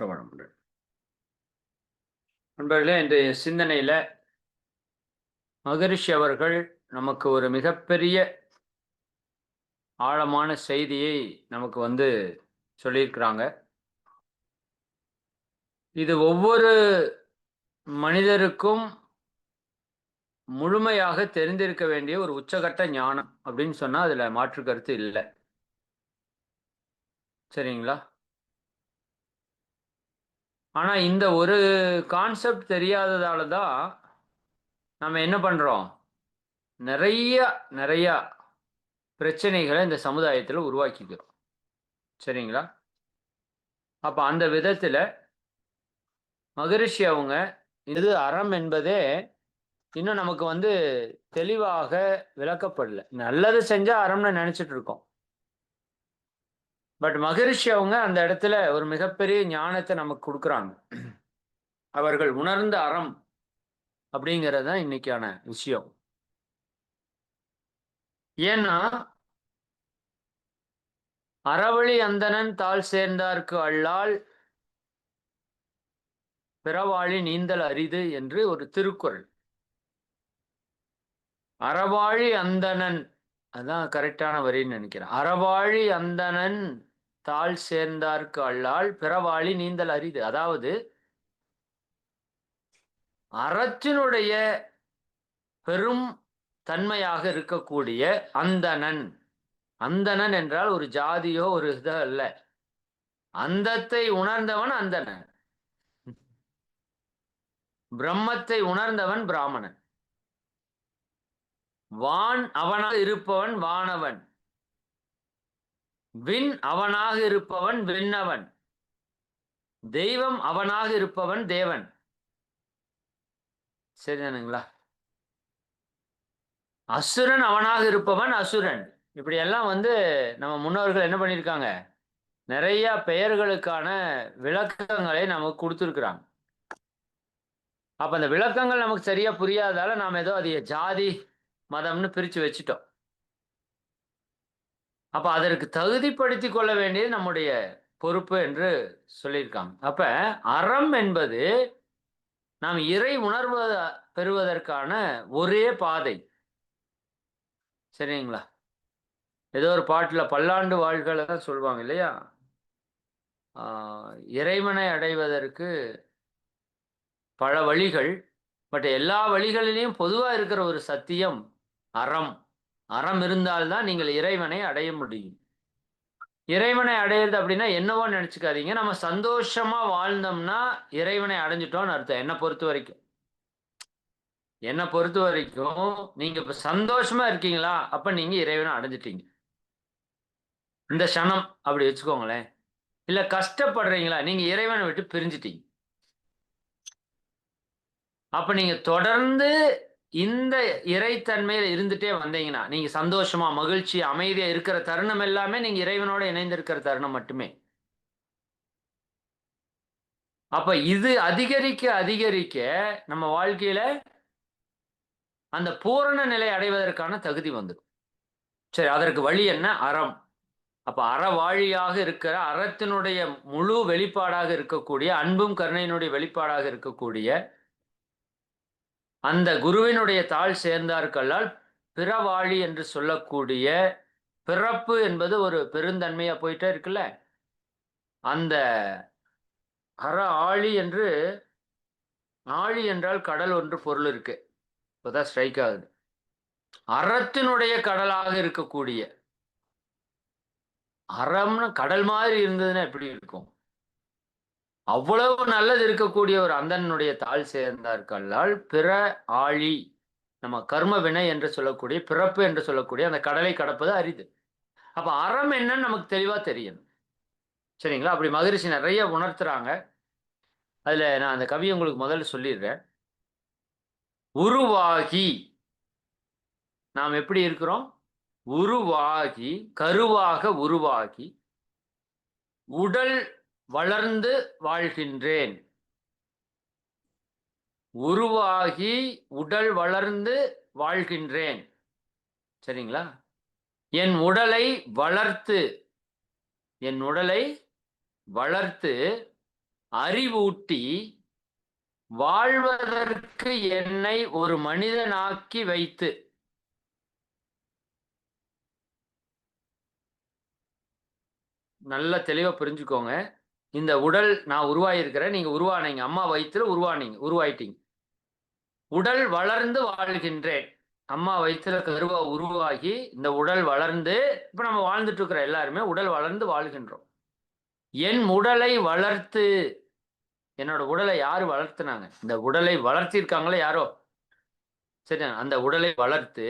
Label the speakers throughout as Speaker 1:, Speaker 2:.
Speaker 1: கவனம் நண்பர்களே இன்றைய சிந்தனையில மகரிஷி அவர்கள் நமக்கு ஒரு மிகப்பெரிய ஆழமான செய்தியை நமக்கு வந்து சொல்லியிருக்கிறாங்க இது ஒவ்வொரு மனிதருக்கும் முழுமையாக தெரிந்திருக்க வேண்டிய ஒரு உச்சகட்ட ஞானம் அப்படின்னு சொன்னால் அதில் மாற்று கருத்து இல்லை சரிங்களா ஆனால் இந்த ஒரு கான்செப்ட் தெரியாததால தான் நம்ம என்ன பண்ணுறோம் நிறைய நிறையா பிரச்சனைகளை இந்த சமுதாயத்தில் உருவாக்கிக்கிறோம் சரிங்களா அப்போ அந்த விதத்தில் மகரிஷி அவங்க இது அறம் என்பதே இன்னும் நமக்கு வந்து தெளிவாக விளக்கப்படல நல்லது செஞ்சால் அறம்னு நினச்சிட்டு இருக்கோம் பட் மகரிஷி அவங்க அந்த இடத்துல ஒரு மிகப்பெரிய ஞானத்தை நமக்கு கொடுக்குறாங்க அவர்கள் உணர்ந்த அறம் அப்படிங்கிறது தான் இன்னைக்கான விஷயம் ஏன்னா அறவழி அந்தனன் தாள் சேர்ந்தார்க்கு அல்லால் பிறவாழி நீந்தல் அரிது என்று ஒரு திருக்குறள் அறவாழி அந்தணன் அதான் கரெக்டான வரின்னு நினைக்கிறேன் அறவாழி அந்தணன் தாள் சேர்ந்தார்க்கு அல்லால் பிறவாளி நீந்தல் அரிது அதாவது அறத்தினுடைய பெரும் தன்மையாக இருக்கக்கூடிய அந்தணன் அந்தணன் என்றால் ஒரு ஜாதியோ ஒரு இதோ அல்ல அந்தத்தை உணர்ந்தவன் அந்தணன் பிரம்மத்தை உணர்ந்தவன் பிராமணன் வான் அவனாக இருப்பவன் வானவன் விண் அவனாக இருப்பவன் விண்ணவன் தெய்வம் அவனாக இருப்பவன் தேவன் சரிதானுங்களா அசுரன் அவனாக இருப்பவன் அசுரன் இப்படி எல்லாம் வந்து நம்ம முன்னோர்கள் என்ன பண்ணியிருக்காங்க நிறைய பெயர்களுக்கான விளக்கங்களை நமக்கு கொடுத்துருக்குறாங்க அப்போ அந்த விளக்கங்கள் நமக்கு சரியா புரியாதால நாம் ஏதோ அதிக ஜாதி மதம்னு பிரிச்சு வச்சுட்டோம் அப்போ அதற்கு தகுதிப்படுத்தி கொள்ள வேண்டியது நம்முடைய பொறுப்பு என்று சொல்லியிருக்காங்க அப்போ அறம் என்பது நாம் இறை உணர்வு பெறுவதற்கான ஒரே பாதை சரிங்களா ஏதோ ஒரு பாட்டில் பல்லாண்டு வாழ்களை தான் சொல்லுவாங்க இல்லையா இறைவனை அடைவதற்கு பல வழிகள் பட் எல்லா வழிகளிலையும் பொதுவாக இருக்கிற ஒரு சத்தியம் அறம் அறம் இருந்தால்தான் நீங்கள் இறைவனை அடைய முடியும் இறைவனை அடையிறது அப்படின்னா என்னவோ நினைச்சுக்காதீங்க நம்ம சந்தோஷமா வாழ்ந்தோம்னா இறைவனை அடைஞ்சிட்டோம்னு அர்த்தம் என்னை பொறுத்த வரைக்கும் என்னை பொறுத்த வரைக்கும் நீங்க இப்ப சந்தோஷமா இருக்கீங்களா அப்ப நீங்க இறைவனை அடைஞ்சிட்டீங்க இந்த சனம் அப்படி வச்சுக்கோங்களேன் இல்ல கஷ்டப்படுறீங்களா நீங்க இறைவனை விட்டு பிரிஞ்சிட்டீங்க அப்ப நீங்க தொடர்ந்து இந்த இறைத்தன்மையில இருந்துட்டே வந்தீங்கன்னா நீங்க சந்தோஷமா மகிழ்ச்சி அமைதியா இருக்கிற தருணம் எல்லாமே நீங்க இறைவனோட இணைந்திருக்கிற தருணம் மட்டுமே அப்ப இது அதிகரிக்க அதிகரிக்க நம்ம வாழ்க்கையில அந்த பூரண நிலை அடைவதற்கான தகுதி வந்துடும் சரி அதற்கு வழி என்ன அறம் அப்ப அறவாழியாக இருக்கிற அறத்தினுடைய முழு வெளிப்பாடாக இருக்கக்கூடிய அன்பும் கருணையினுடைய வெளிப்பாடாக இருக்கக்கூடிய அந்த குருவினுடைய தாழ் சேர்ந்தார்களால் பிறவாழி என்று சொல்லக்கூடிய பிறப்பு என்பது ஒரு பெருந்தன்மையா போயிட்டே இருக்குல்ல அந்த அற ஆழி என்று ஆழி என்றால் கடல் ஒன்று பொருள் இருக்கு இப்போதான் ஸ்ட்ரைக் ஆகுது அறத்தினுடைய கடலாக இருக்கக்கூடிய அறம்னு கடல் மாதிரி இருந்ததுன்னா எப்படி இருக்கும் அவ்வளவு நல்லது இருக்கக்கூடிய ஒரு அந்தனுடைய தாழ் சேர்ந்தார்களால் பிற ஆழி நம்ம கர்ம வினை என்று சொல்லக்கூடிய பிறப்பு என்று சொல்லக்கூடிய அந்த கடலை கடப்பது அரிது அப்ப அறம் என்னன்னு நமக்கு தெளிவா தெரியணும் சரிங்களா அப்படி மகரிஷி நிறைய உணர்த்துறாங்க அதுல நான் அந்த கவி உங்களுக்கு முதல்ல சொல்லிடுறேன் உருவாகி நாம் எப்படி இருக்கிறோம் உருவாகி கருவாக உருவாகி உடல் வளர்ந்து வாழ்கின்றேன் உருவாகி உடல் வளர்ந்து வாழ்கின்றேன் சரிங்களா என் உடலை வளர்த்து என் உடலை வளர்த்து அறிவூட்டி வாழ்வதற்கு என்னை ஒரு மனிதனாக்கி வைத்து நல்ல தெளிவாக புரிஞ்சுக்கோங்க இந்த உடல் நான் உருவாயிருக்கிறேன் நீங்க உருவானீங்க அம்மா வயிற்றுல உருவானீங்க உருவாயிட்டீங்க உடல் வளர்ந்து வாழ்கின்றேன் அம்மா வயிற்றுல கருவா உருவாகி இந்த உடல் வளர்ந்து இப்ப நம்ம வாழ்ந்துட்டு இருக்கிற எல்லாருமே உடல் வளர்ந்து வாழ்கின்றோம் என் உடலை வளர்த்து என்னோட உடலை யார் வளர்த்துனாங்க இந்த உடலை வளர்த்திருக்காங்களே யாரோ சரி அந்த உடலை வளர்த்து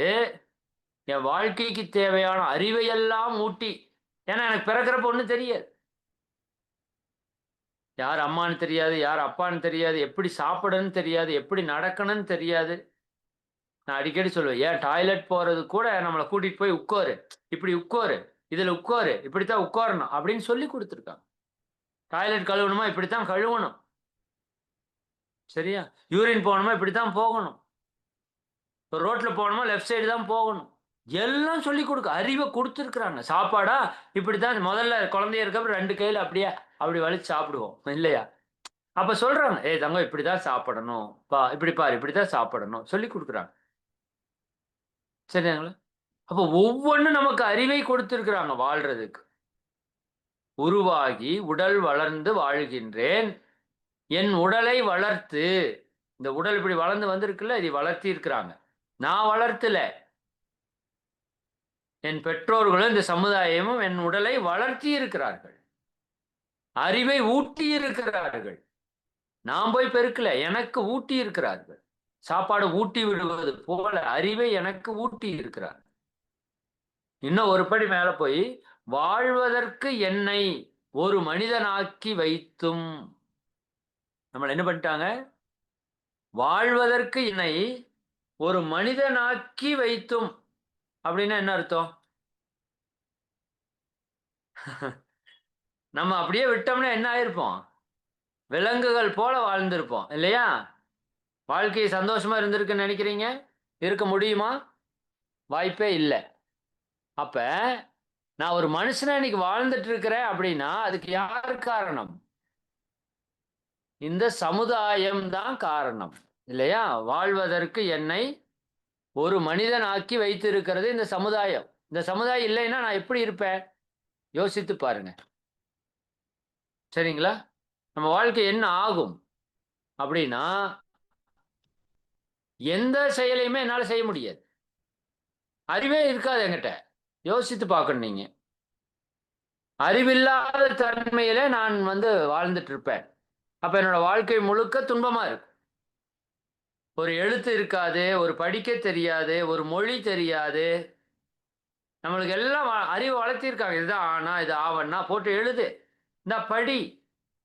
Speaker 1: என் வாழ்க்கைக்கு தேவையான அறிவையெல்லாம் ஊட்டி ஏன்னா எனக்கு பிறக்கிறப்ப ஒன்றும் தெரியாது யார் அம்மான்னு தெரியாது யார் அப்பான்னு தெரியாது எப்படி சாப்பிடணும்னு தெரியாது எப்படி நடக்கணும்னு தெரியாது நான் அடிக்கடி சொல்லுவேன் ஏன் டாய்லெட் போறது கூட நம்மளை கூட்டிட்டு போய் உட்காரு இப்படி உட்காரு இதுல உட்காரு இப்படித்தான் உட்காரணும் அப்படின்னு சொல்லி கொடுத்துருக்காங்க டாய்லெட் கழுவணுமா இப்படித்தான் கழுவணும் சரியா யூரின் போகணுமா இப்படித்தான் போகணும் இப்போ ரோட்ல போகணுமா லெஃப்ட் சைடு தான் போகணும் எல்லாம் சொல்லி கொடுக்க அறிவை கொடுத்துருக்குறாங்க சாப்பாடா இப்படித்தான் முதல்ல குழந்தைய இருக்கப்ப ரெண்டு கையில் அப்படியே அப்படி வலி சாப்பிடுவோம் இல்லையா அப்ப சொல்றாங்க ஏ தங்கம் இப்படிதான் சாப்பிடணும் பா இப்படி பாரு இப்படிதான் சாப்பிடணும் சொல்லி கொடுக்குறாங்க சரிங்களா அப்போ ஒவ்வொன்றும் நமக்கு அறிவை கொடுத்துருக்குறாங்க வாழ்றதுக்கு உருவாகி உடல் வளர்ந்து வாழ்கின்றேன் என் உடலை வளர்த்து இந்த உடல் இப்படி வளர்ந்து வந்திருக்குல்ல இதை வளர்த்தி இருக்கிறாங்க நான் வளர்த்துல என் பெற்றோர்களும் இந்த சமுதாயமும் என் உடலை வளர்த்தி இருக்கிறார்கள் அறிவை ஊட்டி இருக்கிறார்கள் நான் போய் பெருக்கல எனக்கு ஊட்டி இருக்கிறார்கள் சாப்பாடு ஊட்டி விடுவது போல அறிவை எனக்கு ஊட்டி இருக்கிறார் இன்னும் ஒரு படி மேல போய் வாழ்வதற்கு என்னை ஒரு மனிதனாக்கி வைத்தும் நம்மளை என்ன பண்ணிட்டாங்க வாழ்வதற்கு என்னை ஒரு மனிதனாக்கி வைத்தும் அப்படின்னா என்ன அர்த்தம் நம்ம அப்படியே விட்டோம்னா என்ன ஆயிருப்போம் விலங்குகள் போல வாழ்ந்திருப்போம் இல்லையா வாழ்க்கை சந்தோஷமா இருந்திருக்குன்னு நினைக்கிறீங்க இருக்க முடியுமா வாய்ப்பே இல்லை அப்ப நான் ஒரு மனுஷனை இன்னைக்கு வாழ்ந்துட்டு இருக்கிறேன் அப்படின்னா அதுக்கு யார் காரணம் இந்த சமுதாயம் தான் காரணம் இல்லையா வாழ்வதற்கு என்னை ஒரு மனிதன் ஆக்கி வைத்திருக்கிறது இந்த சமுதாயம் இந்த சமுதாயம் இல்லைன்னா நான் எப்படி இருப்பேன் யோசித்து பாருங்க சரிங்களா நம்ம வாழ்க்கை என்ன ஆகும் அப்படின்னா எந்த செயலையுமே என்னால் செய்ய முடியாது அறிவே இருக்காது என்கிட்ட யோசித்து பார்க்கணும் நீங்க அறிவில்லாத தன்மையில நான் வந்து வாழ்ந்துட்டு இருப்பேன் அப்ப என்னோட வாழ்க்கை முழுக்க துன்பமா இருக்கும் ஒரு எழுத்து இருக்காது ஒரு படிக்க தெரியாது ஒரு மொழி தெரியாது நம்மளுக்கு எல்லாம் அறிவு வளர்த்திருக்காங்க இதுதான் ஆனா இது ஆவன்னா போட்டு எழுது இந்த படி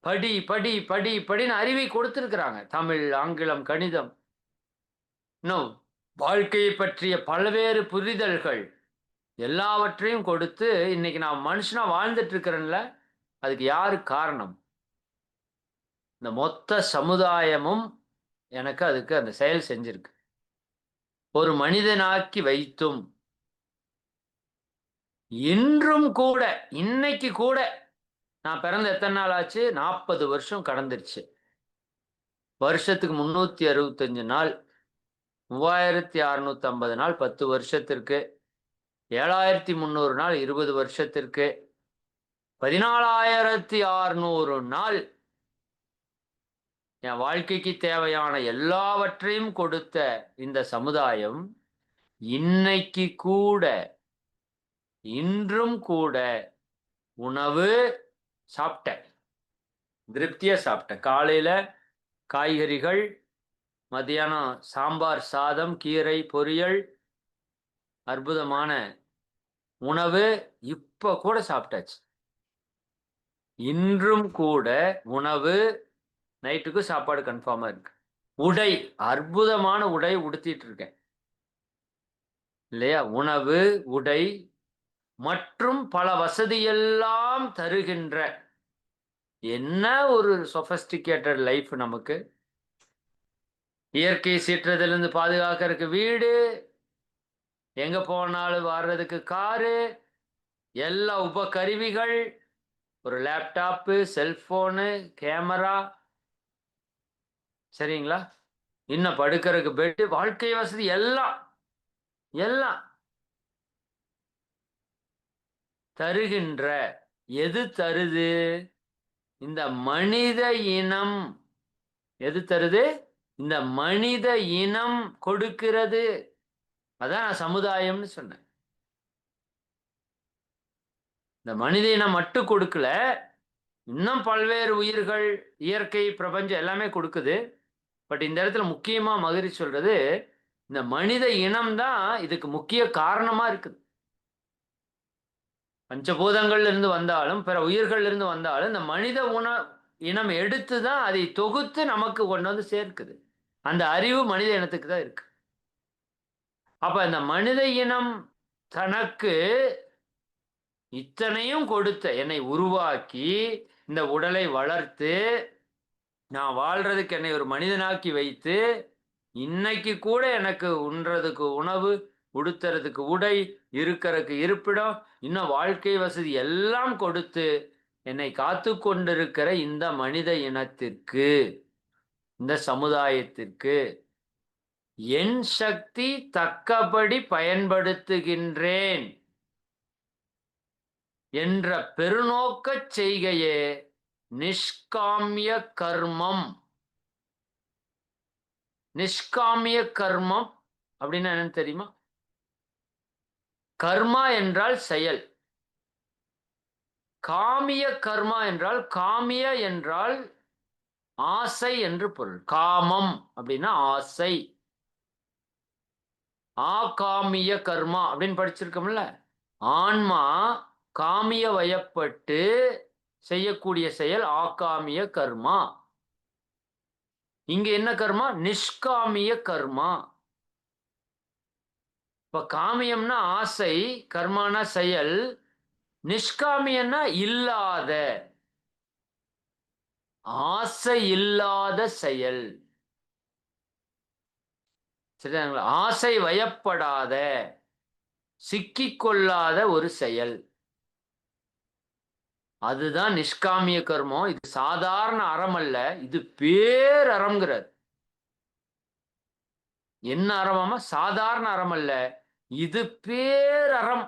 Speaker 1: படி படி படி படின்னு அறிவை கொடுத்துருக்குறாங்க தமிழ் ஆங்கிலம் கணிதம் இன்னும் வாழ்க்கையை பற்றிய பல்வேறு புரிதல்கள் எல்லாவற்றையும் கொடுத்து இன்னைக்கு நான் மனுஷனாக வாழ்ந்துட்டு அதுக்கு யார் காரணம் இந்த மொத்த சமுதாயமும் எனக்கு அதுக்கு அந்த செயல் செஞ்சிருக்கு ஒரு மனிதனாக்கி வைத்தும் இன்றும் கூட இன்னைக்கு கூட நான் பிறந்த எத்தனை நாள் ஆச்சு நாற்பது வருஷம் கடந்துருச்சு வருஷத்துக்கு முந்நூற்றி அறுபத்தஞ்சு நாள் மூவாயிரத்தி அறுநூத்தி ஐம்பது நாள் பத்து வருஷத்திற்கு ஏழாயிரத்தி முந்நூறு நாள் இருபது வருஷத்திற்கு பதினாலாயிரத்தி அறுநூறு நாள் என் வாழ்க்கைக்கு தேவையான எல்லாவற்றையும் கொடுத்த இந்த சமுதாயம் இன்னைக்கு கூட இன்றும் கூட உணவு சாப்பிட்டேன் திருப்தியாக சாப்பிட்டேன் காலையில் காய்கறிகள் மதியானம் சாம்பார் சாதம் கீரை பொரியல் அற்புதமான உணவு இப்போ கூட சாப்பிட்டாச்சு இன்றும் கூட உணவு நைட்டுக்கு சாப்பாடு கன்ஃபார்மாக இருக்கு உடை அற்புதமான உடை உடுத்திட்டு இருக்கேன் இல்லையா உணவு உடை மற்றும் பல வசதியெல்லாம் தருகின்ற என்ன ஒரு சொஃபஸ்டிகேட்டட் லைஃப் நமக்கு இயற்கை சீற்றத்திலிருந்து பாதுகாக்கிறதுக்கு வீடு எங்க போனாலும் வர்றதுக்கு காரு எல்லா உபகருவிகள் ஒரு லேப்டாப்பு செல்போனு கேமரா சரிங்களா இன்னும் படுக்கிறதுக்கு பெட்டு வாழ்க்கை வசதி எல்லாம் எல்லாம் தருகின்ற எது தருது இந்த மனித இனம் எது தருது இந்த மனித இனம் கொடுக்கிறது அதான் நான் சமுதாயம்னு சொன்னேன் இந்த மனித இனம் மட்டும் கொடுக்கல இன்னும் பல்வேறு உயிர்கள் இயற்கை பிரபஞ்சம் எல்லாமே கொடுக்குது பட் இந்த இடத்துல முக்கியமா மகிரி சொல்றது இந்த மனித இனம் தான் இதுக்கு முக்கிய காரணமா இருக்குது பஞ்சபூதங்கள்ல இருந்து வந்தாலும் பிற உயிர்கள் இருந்து வந்தாலும் இந்த மனித உண இனம் எடுத்து தான் அதை தொகுத்து நமக்கு கொண்டு வந்து சேர்க்குது அந்த அறிவு மனித இனத்துக்கு தான் இருக்கு அப்ப இந்த மனித இனம் தனக்கு இத்தனையும் கொடுத்த என்னை உருவாக்கி இந்த உடலை வளர்த்து நான் வாழ்றதுக்கு என்னை ஒரு மனிதனாக்கி வைத்து இன்னைக்கு கூட எனக்கு உண்றதுக்கு உணவு உடுத்துறதுக்கு உடை இருக்கிறக்கு இருப்பிடம் இன்னும் வாழ்க்கை வசதி எல்லாம் கொடுத்து என்னை காத்து கொண்டிருக்கிற இந்த மனித இனத்திற்கு இந்த சமுதாயத்திற்கு என் சக்தி தக்கபடி பயன்படுத்துகின்றேன் என்ற பெருநோக்க செய்கையே நிஷ்காமிய கர்மம் நிஷ்காமிய கர்மம் அப்படின்னு என்னன்னு தெரியுமா கர்மா என்றால் செயல் காமிய கர்மா என்றால் காமிய என்றால் ஆசை என்று பொருள் காமம் அப்படின்னா ஆசை ஆகாமிய கர்மா அப்படின்னு படிச்சிருக்கோம்ல ஆன்மா காமிய வயப்பட்டு செய்யக்கூடிய செயல் ஆகாமிய கர்மா இங்க என்ன கர்மா நிஷ்காமிய கர்மா இப்போ காமியம்னா ஆசை கர்மானா செயல் நிஷ்காமியன்னா இல்லாத ஆசை இல்லாத செயல் சரிதாங்களா ஆசை வயப்படாத சிக்கிக்கொள்ளாத ஒரு செயல் அதுதான் நிஷ்காமிய கர்மம் இது சாதாரண அறம் அல்ல இது பேர் என்ன அறமாமா சாதாரண அறம் அல்ல இது பேரறம்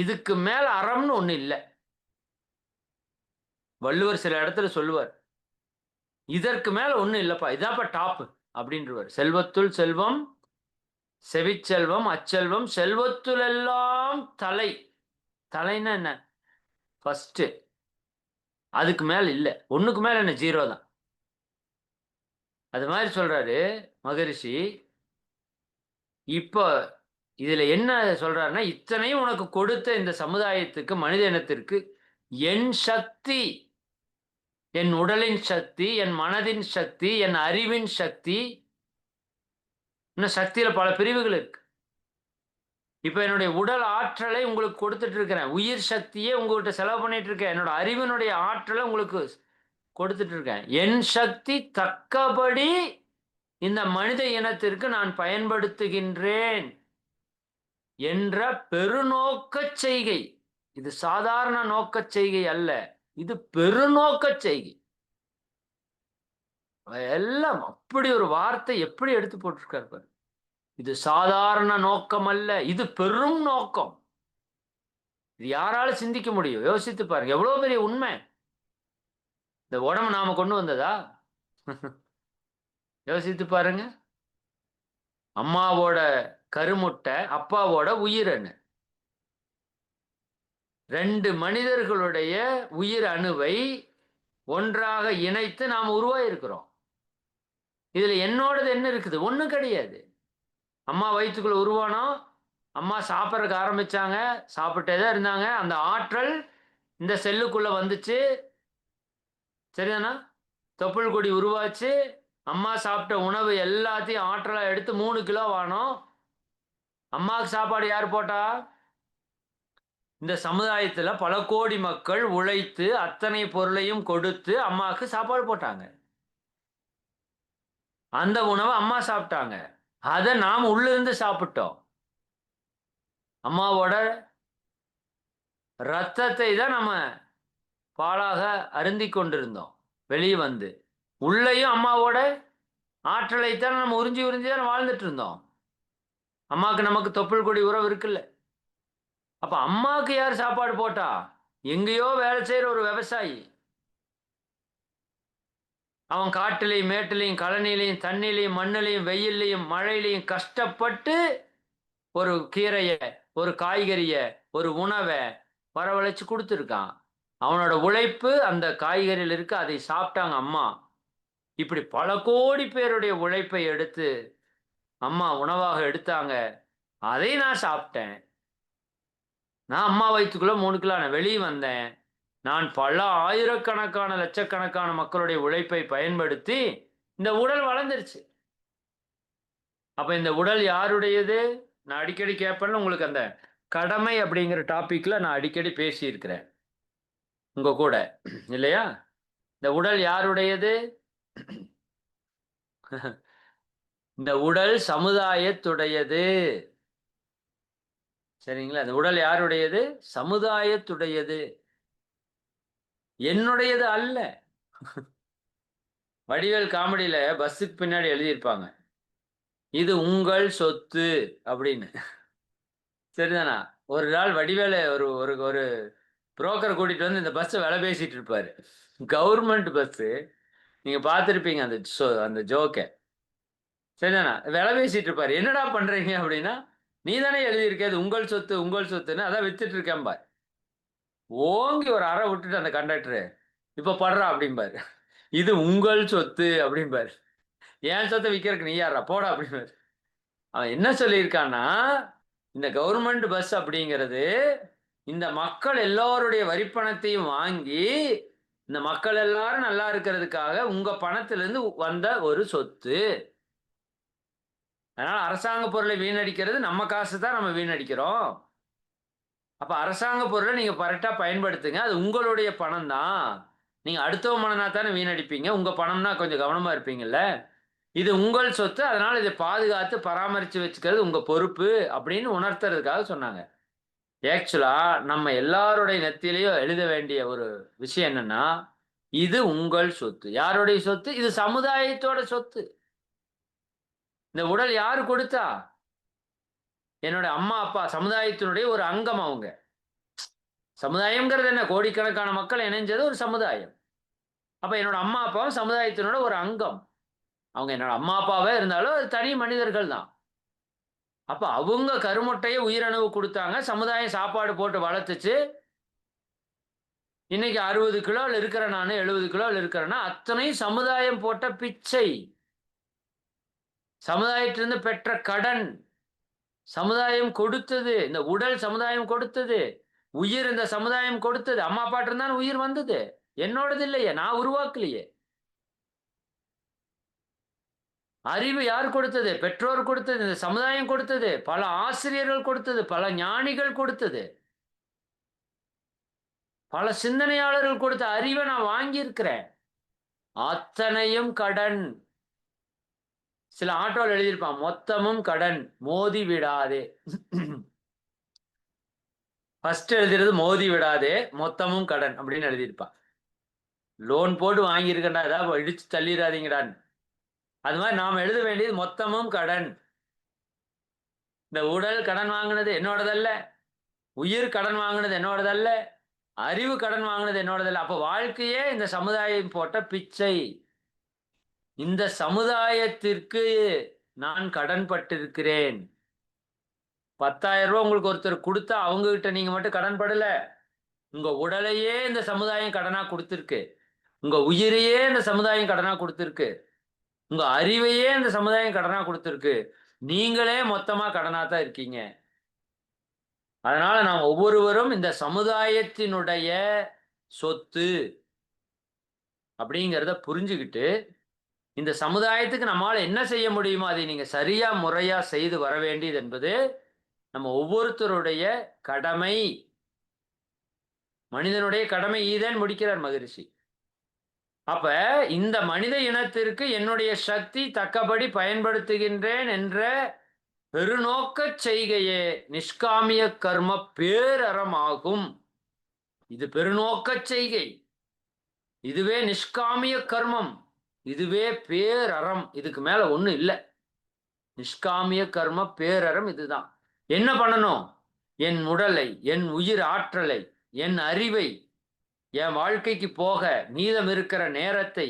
Speaker 1: இதுக்கு மேல அறம்னு ஒண்ணு இல்லை வள்ளுவர் சில இடத்துல சொல்லுவார் இதற்கு மேல ஒன்றும் இல்லைப்பா இதாப்பா டாப் அப்படின்றவர் செல்வத்துள் செல்வம் செவிச்செல்வம் அச்செல்வம் செல்வத்துள் எல்லாம் தலை தலைன்னா என்ன ஃபர்ஸ்ட் அதுக்கு மேல இல்லை ஒண்ணுக்கு மேல என்ன ஜீரோ தான் அது மாதிரி சொல்றாரு மகரிஷி இப்போ இதுல என்ன சொல்றாருன்னா இத்தனையும் உனக்கு கொடுத்த இந்த சமுதாயத்துக்கு மனித இனத்திற்கு என் சக்தி என் உடலின் சக்தி என் மனதின் சக்தி என் அறிவின் சக்தி இன்னும் சக்தியில பல பிரிவுகள் இருக்கு இப்ப என்னுடைய உடல் ஆற்றலை உங்களுக்கு கொடுத்துட்டு இருக்கிறேன் உயிர் சக்தியே உங்ககிட்ட செலவு பண்ணிட்டு இருக்கேன் என்னோட அறிவினுடைய ஆற்றலை உங்களுக்கு கொடுத்துட்டு இருக்கேன் என் சக்தி தக்கபடி இந்த மனித இனத்திற்கு நான் பயன்படுத்துகின்றேன் என்ற பெருநோக்க செய்கை இது சாதாரண நோக்க செய்கை அல்ல இது பெருநோக்க செய்கை எல்லாம் அப்படி ஒரு வார்த்தை எப்படி எடுத்து போட்டிருக்காரு பாரு இது சாதாரண நோக்கம் அல்ல இது பெரும் நோக்கம் இது யாராலும் சிந்திக்க முடியும் யோசித்து பாருங்க எவ்வளவு பெரிய உண்மை இந்த உடம்பு நாம கொண்டு வந்ததா யோசித்து பாருங்க அம்மாவோட கருமுட்டை அப்பாவோட உயிர் அணு ரெண்டு மனிதர்களுடைய உயிர் அணுவை ஒன்றாக இணைத்து நாம் உருவாயிருக்கிறோம் இதுல என்னோடது என்ன இருக்குது ஒன்றும் கிடையாது அம்மா வயிற்றுக்குள்ள உருவானோம் அம்மா சாப்பிட்றதுக்கு ஆரம்பிச்சாங்க சாப்பிட்டே தான் இருந்தாங்க அந்த ஆற்றல் இந்த செல்லுக்குள்ள வந்துச்சு சரிதானா தொப்புள் கொடி உருவாச்சு அம்மா சாப்பிட்ட உணவு எல்லாத்தையும் ஆற்றலாக எடுத்து மூணு கிலோ வானோம் அம்மாவுக்கு சாப்பாடு யார் போட்டா இந்த சமுதாயத்தில் பல கோடி மக்கள் உழைத்து அத்தனை பொருளையும் கொடுத்து அம்மாவுக்கு சாப்பாடு போட்டாங்க அந்த உணவை அம்மா சாப்பிட்டாங்க அதை நாம் உள்ளிருந்து சாப்பிட்டோம் அம்மாவோட ரத்தத்தை தான் நம்ம பாலாக அருந்தி கொண்டிருந்தோம் வெளியே வந்து உள்ளேயும் அம்மாவோட ஆற்றலை தான் நம்ம உறிஞ்சி உறிஞ்சி தான் வாழ்ந்துட்டு இருந்தோம் அம்மாவுக்கு நமக்கு தொப்புள் கொடி உறவு இருக்குல்ல அப்ப அம்மாவுக்கு யார் சாப்பாடு போட்டா எங்கேயோ வேலை செய்யற ஒரு விவசாயி அவன் காட்டிலையும் மேட்டிலையும் கழனிலையும் தண்ணிலையும் மண்ணிலையும் வெயில்லையும் மழையிலையும் கஷ்டப்பட்டு ஒரு கீரைய ஒரு காய்கறிய ஒரு உணவை வரவழைச்சு கொடுத்துருக்கான் அவனோட உழைப்பு அந்த காய்கறியில் இருக்கு அதை சாப்பிட்டாங்க அம்மா இப்படி பல கோடி பேருடைய உழைப்பை எடுத்து அம்மா உணவாக எடுத்தாங்க அதை நான் சாப்பிட்டேன் நான் அம்மா வயிற்றுக்குள்ள மூணு கிலோ நான் வெளியே வந்தேன் நான் பல ஆயிரக்கணக்கான லட்சக்கணக்கான மக்களுடைய உழைப்பை பயன்படுத்தி இந்த உடல் வளர்ந்துருச்சு அப்போ இந்த உடல் யாருடையது நான் அடிக்கடி கேட்பேன்னு உங்களுக்கு அந்த கடமை அப்படிங்கிற டாப்பிக்கில் நான் அடிக்கடி பேசியிருக்கிறேன் உங்கள் கூட இல்லையா இந்த உடல் யாருடையது இந்த உடல் சமுதாயத்துடையது சரிங்களா அந்த உடல் யாருடையது சமுதாயத்துடையது என்னுடையது அல்ல வடிவேல் காமெடியில பஸ்ஸுக்கு பின்னாடி எழுதியிருப்பாங்க இது உங்கள் சொத்து அப்படின்னு சரிதானா ஒரு நாள் வடிவேல ஒரு ஒரு ஒரு புரோக்கர் கூட்டிட்டு வந்து இந்த பஸ்ஸை வேலை பேசிட்டு இருப்பாரு கவர்மெண்ட் பஸ்ஸு நீங்க பார்த்துருப்பீங்க அந்த அந்த ஜோக்கை சரிதானா விலை பேசிட்டு இருப்பாரு என்னடா பண்றீங்க அப்படின்னா நீ தானே எழுதியிருக்க அது உங்கள் சொத்து உங்கள் சொத்துன்னு அதான் வித்துட்டு இருக்கேன் பார் ஓங்கி ஒரு அறை விட்டுட்டு அந்த கண்டக்டரு இப்ப படுறா அப்படிம்பாரு இது உங்கள் சொத்து அப்படிம்பார் என் சொத்தை விற்கிறதுக்கு நீ யாரா போடா அப்படிம்பாரு அவன் என்ன சொல்லியிருக்கான்னா இந்த கவர்மெண்ட் பஸ் அப்படிங்கிறது இந்த மக்கள் எல்லோருடைய வரிப்பணத்தையும் வாங்கி இந்த மக்கள் எல்லாரும் நல்லா இருக்கிறதுக்காக உங்க பணத்திலிருந்து வந்த ஒரு சொத்து அதனால அரசாங்க பொருளை வீணடிக்கிறது நம்ம காசு தான் நம்ம வீணடிக்கிறோம் அப்ப அரசாங்க பொருளை நீங்க கரெக்டா பயன்படுத்துங்க அது உங்களுடைய பணம் தான் நீங்க அடுத்தவ மனனா தானே வீணடிப்பீங்க உங்க பணம்னா கொஞ்சம் கவனமா இருப்பீங்கல்ல இது உங்கள் சொத்து அதனால இதை பாதுகாத்து பராமரித்து வச்சுக்கிறது உங்க பொறுப்பு அப்படின்னு உணர்த்துறதுக்காக சொன்னாங்க ஆக்சுவலா நம்ம எல்லாருடைய நெத்திலையும் எழுத வேண்டிய ஒரு விஷயம் என்னன்னா இது உங்கள் சொத்து யாருடைய சொத்து இது சமுதாயத்தோட சொத்து இந்த உடல் யாரு கொடுத்தா என்னோட அம்மா அப்பா சமுதாயத்தினுடைய ஒரு அங்கம் அவங்க சமுதாயம்ங்கிறது என்ன கோடிக்கணக்கான மக்கள் இணைஞ்சது ஒரு சமுதாயம் அப்ப என்னோட அம்மா அப்பாவும் சமுதாயத்தினோட ஒரு அங்கம் அவங்க என்னோட அம்மா அப்பாவே இருந்தாலும் அது தனி மனிதர்கள் தான் அப்ப அவங்க கருமுட்டையை உயிரணவு கொடுத்தாங்க சமுதாயம் சாப்பாடு போட்டு வளர்த்துச்சு இன்னைக்கு அறுபது கிலோவில் இருக்கிறேன் நான் எழுபது கிலோவில் இருக்கிறேன்னா அத்தனையும் சமுதாயம் போட்ட பிச்சை சமுதாயத்திலிருந்து பெற்ற கடன் சமுதாயம் கொடுத்தது இந்த உடல் சமுதாயம் கொடுத்தது உயிர் இந்த சமுதாயம் கொடுத்தது அம்மா அப்பாட்டு இருந்தாலும் உயிர் வந்தது என்னோடது இல்லையே நான் உருவாக்கலையே அறிவு யார் கொடுத்தது பெற்றோர் கொடுத்தது இந்த சமுதாயம் கொடுத்தது பல ஆசிரியர்கள் கொடுத்தது பல ஞானிகள் கொடுத்தது பல சிந்தனையாளர்கள் கொடுத்த அறிவை நான் வாங்கியிருக்கிறேன் அத்தனையும் கடன் சில ஆட்டோவில் எழுதியிருப்பான் மொத்தமும் கடன் மோதி விடாதே ஃபர்ஸ்ட் எழுதிறது மோதி விடாதே மொத்தமும் கடன் அப்படின்னு எழுதியிருப்பான் லோன் போட்டு வாங்கியிருக்கண்டா ஏதாவது இடிச்சு தள்ளிடாதீங்கடான்னு அது மாதிரி நாம் எழுத வேண்டியது மொத்தமும் கடன் இந்த உடல் கடன் வாங்கினது என்னோடதல்ல உயிர் கடன் வாங்கினது என்னோடதல்ல அறிவு கடன் வாங்கினது என்னோடதல்ல அப்போ வாழ்க்கையே இந்த சமுதாயம் போட்ட பிச்சை இந்த சமுதாயத்திற்கு நான் கடன்பட்டிருக்கிறேன் பத்தாயிரம் ரூபாய் உங்களுக்கு ஒருத்தர் கொடுத்தா அவங்க கிட்ட நீங்க மட்டும் கடன் படல உங்க உடலையே இந்த சமுதாயம் கடனா கொடுத்துருக்கு உங்க உயிரையே இந்த சமுதாயம் கடனா கொடுத்துருக்கு உங்க அறிவையே இந்த சமுதாயம் கடனா கொடுத்துருக்கு நீங்களே மொத்தமா கடனா தான் இருக்கீங்க அதனால நாம் ஒவ்வொருவரும் இந்த சமுதாயத்தினுடைய சொத்து அப்படிங்கிறத புரிஞ்சுக்கிட்டு இந்த சமுதாயத்துக்கு நம்மால் என்ன செய்ய முடியுமோ அதை நீங்கள் சரியாக முறையாக செய்து வர வேண்டியது என்பது நம்ம ஒவ்வொருத்தருடைய கடமை மனிதனுடைய கடமை ஈதன் முடிக்கிறார் மகரிஷி அப்ப இந்த மனித இனத்திற்கு என்னுடைய சக்தி தக்கபடி பயன்படுத்துகின்றேன் என்ற பெருநோக்க செய்கையே நிஷ்காமிய கர்ம பேரறமாகும் இது பெருநோக்க செய்கை இதுவே நிஷ்காமிய கர்மம் இதுவே பேரறம் இதுக்கு மேல ஒண்ணு இல்லை நிஷ்காமிய கர்ம பேரறம் இதுதான் என்ன பண்ணணும் என் உடலை என் உயிர் ஆற்றலை என் அறிவை என் வாழ்க்கைக்கு போக மீதம் இருக்கிற நேரத்தை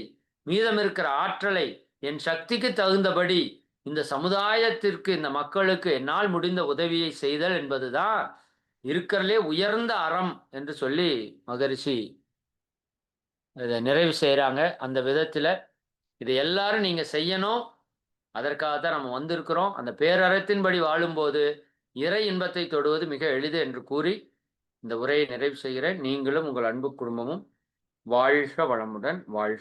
Speaker 1: மீதம் இருக்கிற ஆற்றலை என் சக்திக்கு தகுந்தபடி இந்த சமுதாயத்திற்கு இந்த மக்களுக்கு என்னால் முடிந்த உதவியை செய்தல் என்பதுதான் இருக்கிறலே உயர்ந்த அறம் என்று சொல்லி மகரிஷி இதை நிறைவு செய்கிறாங்க அந்த விதத்தில் இதை எல்லாரும் நீங்க செய்யணும் அதற்காக தான் நம்ம வந்திருக்கிறோம் அந்த பேரறத்தின்படி வாழும்போது இறை இன்பத்தை தொடுவது மிக எளிது என்று கூறி இந்த உரையை நிறைவு செய்கிறேன் நீங்களும் உங்கள் அன்பு குடும்பமும் வாழ்க வளமுடன் வாழ்க